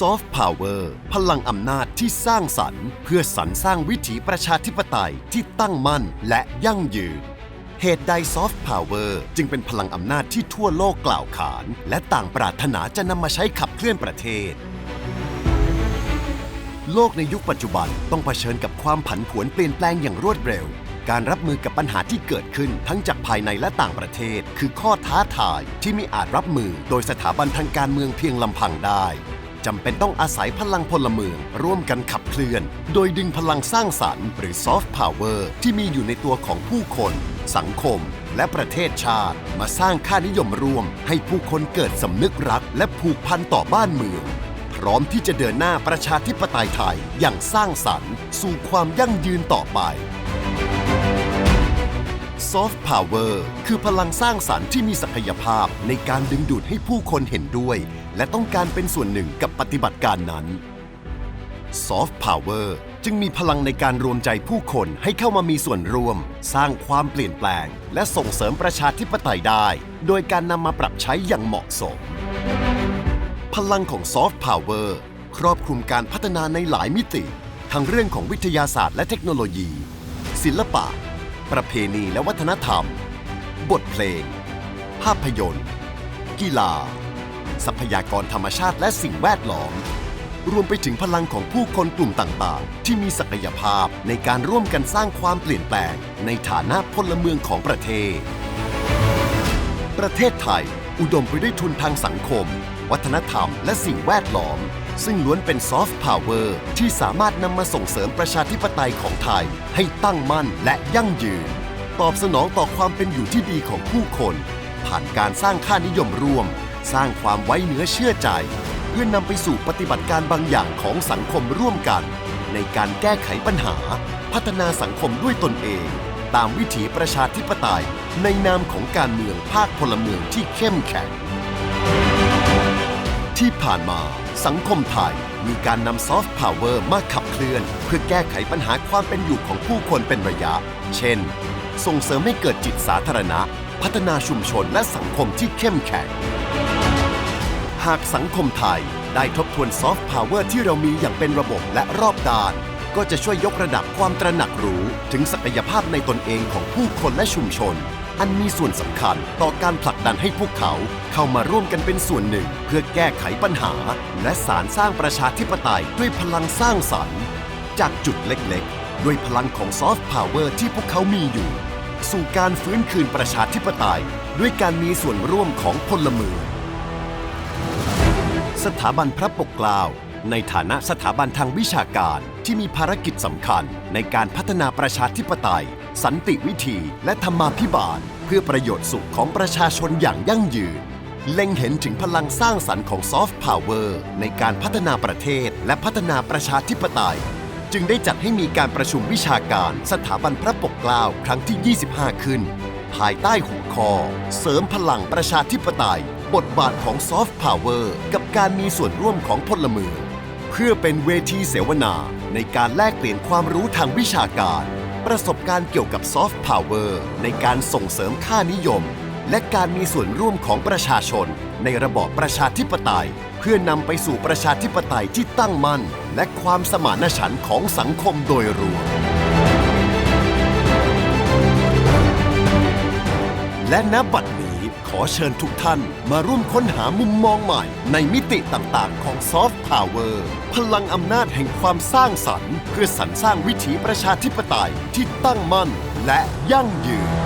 Soft Power พลังอำนาจที่สร้างสรรค์ เพื่อสรรสร้างวิถีประชาธิปไตยที่ตั้งมั่นและยั่งยืน เหตุใด Soft Power จึงเป็นพลังอำนาจที่ทั่วโลกกล่าวขาน และต่างปรารถนาจะนำมาใช้ขับเคลื่อนประเทศ โลกในยุคปัจจุบันต้องเผชิญกับความผันผวนเปลี่ยนแปลงอย่างรวดเร็วการรับมือกับปัญหาที่เกิดขึ้นทั้งจากภายในและต่างประเทศ คือข้อท้าทายที่ไม่อาจรับมือโดยสถาบันทางการเมืองเพียงลำพังได้ จำเป็นต้องอาศัยพลังพลเมือง ร่วมกันขับเคลื่อน โดยดึงพลังสร้างสรรค์หรือ Soft Power ที่มีอยู่ในตัวของผู้คน สังคม และประเทศชาติ มาสร้างค่านิยมร่วม ให้ผู้คนเกิดสำนึกรัก และผูกพันต่อบ้านเมือง พร้อมที่จะเดินหน้าประชาธิปไตยไทยอย่างสร้างสรรค์ สู่ความยั่งยืนต่อไป Soft Power คือพลังสร้างสรรค์ที่มีศักยภาพในการดึงดูดให้ผู้คนเห็นด้วย และต้องการเป็นส่วนหนึ่งกับปฏิบัติการนั้น Soft Power จึงมีพลังในการรวมใจผู้คนให้เข้ามามีส่วนร่วม สร้างความเปลี่ยนแปลง และส่งเสริมประชาธิปไตยได้ โดยการนำมาปรับใช้อย่างเหมาะสม พลังของ Soft Power ครอบคลุมการพัฒนาในหลายมิติ ทั้งเรื่องของวิทยาศาสตร์และเทคโนโลยี ศิลปะ ประเพณีและวัฒนธรรม บทเพลง ภาพยนตร์ กีฬา ทรัพยากรธรรมชาติและสิ่งแวดล้อม รวมไปถึงพลังของผู้คนกลุ่มต่างๆ ที่มีศักยภาพในการร่วมกันสร้างความเปลี่ยนแปลง ในฐานะพลเมืองของประเทศ ประเทศไทย อุดมไปด้วยทุนทางสังคม วัฒนธรรม และสิ่งแวดล้อม ซึ่งล้วนเป็นซอฟต์พาวเวอร์ที่สามารถนำมาส่งเสริมประชาธิปไตยของไทย ให้ตั้งมั่นและยั่งยืน ตอบสนองต่อความเป็นอยู่ที่ดีของผู้คน ผ่านการสร้างค่านิยมร่วม สร้างความไว้เนื้อเชื่อใจ เพื่อนนำไปสู่ปฏิบัติการบางอย่างของสังคมร่วมกัน ในการแก้ไขปัญหา พัฒนาสังคมด้วยตนเอง ตามวิถีประชาธิปไตย ในนามของการเมืองภาคพลเมืองที่เข้มแข็ง ที่ผ่านมาสังคมไทยมีการนำซอฟต์พาวเวอร์มาขับเคลื่อน เพื่อแก้ไขปัญหาความเป็นอยู่ของผู้คนเป็นระยะ เช่น ส่งเสริมให้เกิดจิตสาธารณะ พัฒนาชุมชนและสังคมที่เข้มแข็ง หากสังคมไทยได้ทบทวนซอฟต์พาวเวอร์ที่เรามีอย่างเป็นระบบและรอบด้าน ก็จะช่วยยกระดับความตระหนักรู้ ถึงศักยภาพในตนเองของผู้คนและชุมชน อันมีส่วนสำคัญต่อการผลักดันให้พวกเขาเข้ามาร่วมกันเป็นส่วนหนึ่ง เพื่อแก้ไขปัญหา และสารสร้างประชาธิปไตยด้วยพลังสร้างสรรค์ จากจุดเล็กๆ ด้วยพลังของซอฟต์พาวเวอร์ที่พวกเขามีอยู่ สู่การฟื้นคืนประชาธิปไตย ด้วยการมีส่วนร่วมของพลเมืองสถาบันพระปกเกล้าในฐานะสถาบันทางวิชาการ ที่มีภารกิจสำคัญในการพัฒนาประชาธิปไตย สันติวิธีและธรรมาภิบาล เพื่อประโยชน์สุขของประชาชนอย่างยั่งยืน เล็งเห็นถึงพลังสร้างสรรค์ของซอฟต์พาวเวอร์ในการพัฒนาประเทศและพัฒนาประชาธิปไตย จึงได้จัดให้มีการประชุมวิชาการสถาบันพระปกเกล้าครั้งที่ 25 ขึ้น ภายใต้หัวข้อ เสริมพลังประชาธิปไตย บทบาทของซอฟต์พาวเวอร์กับการมีส่วนร่วมของพลเมืองเพื่อเป็นเวทีเสวนา ในการแลกเปลี่ยนความรู้ทางวิชาการ ประสบการณ์เกี่ยวกับซอฟต์พาวเวอร์ในการส่งเสริมค่านิยม และการมีส่วนร่วมของประชาชน ในระบอบประชาธิปไตย เพื่อนำไปสู่ประชาธิปไตยที่ตั้งมั่น และความสมานฉันท์ของสังคมโดยรวม และณบัดนี้ อเชิญทุกท่านมาร่วมค้นหามุมมองใหม่ ในมิติต่างๆ ของซอฟต์พาวเวอร์พลังอำนาจแห่งความสร้างสรรค์ เพื่อสรรสร้างวิถีประชาธิปไตยที่ตั้งมั่นและยั่งยืน